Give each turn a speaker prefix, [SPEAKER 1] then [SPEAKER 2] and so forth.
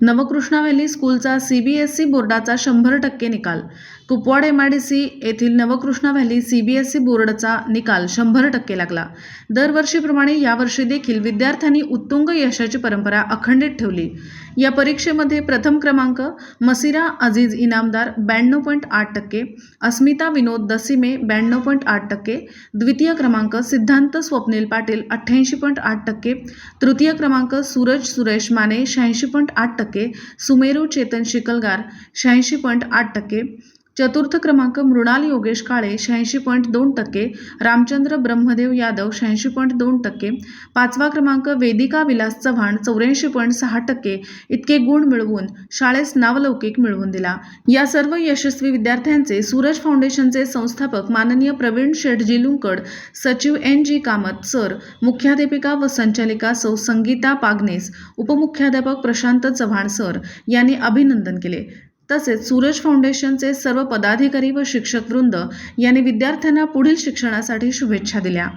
[SPEAKER 1] Navkrishna valley स्कूलचा CBSE बोर्डाचा शंभर टक्के निकाल Kupwad M I D C येथील Navkrishna valley C B S E बोर्डचा निकाल शंभर टक्के लागला. दरवर्षीप्रमाणे यावर्षी देखील विद्यार्थ्यांनी उत्तुंग यशाची परंपरा अखंडित ठेवली. या परीक्षेमध्ये प्रथम क्रमांक मसिरा अजीज इनामदार ब्याण्णव पॉईंट आठ टक्के अस्मिता विनोद दसिमे ब्याण्णव पॉईंट आठ टक्के द्वितीय क्रमांक सिद्धांत स्वप्नील पाटील अठ्ठ्याऐंशी पॉईंट आठ टक्के तृतीय क्रमांक सूरज सुरेश माने शहाऐंशी पॉईंट आठ टक्के सुमेरू चेतन शिकलगार शहाऐंशी पॉईंट आठ टक्के चतुर्थ क्रमांक मृणाल योगेश काळे शहाऐंशी पॉईंट दोन टक्के रामचंद्र ब्रह्मदेव यादव शहाऐंशी पॉईंट दोन टक्के पाचवा क्रमांक वेदिका विलास चव्हाण चौऱ्याऐंशी पॉईंट सहा टक्के इतके गुण मिळवून शाळेस नावलौकिक मिळवून दिला. या सर्व यशस्वी विद्यार्थ्यांचे सूरज फाउंडेशनचे संस्थापक माननीय प्रवीण शेठजी लुंकड सचिव एन जी कामत सर मुख्याध्यापिका व संचालिका सौ संगीता पागनेस उपमुख्याध्यापक प्रशांत चव्हाण सर यांनी अभिनंदन केले. तसेच सूरज फाउंडेशनचे सर्व पदाधिकारी व शिक्षक वृंद यांनी विद्यार्थ्यांना पुढील शिक्षणासाठी शुभेच्छा दिल्या.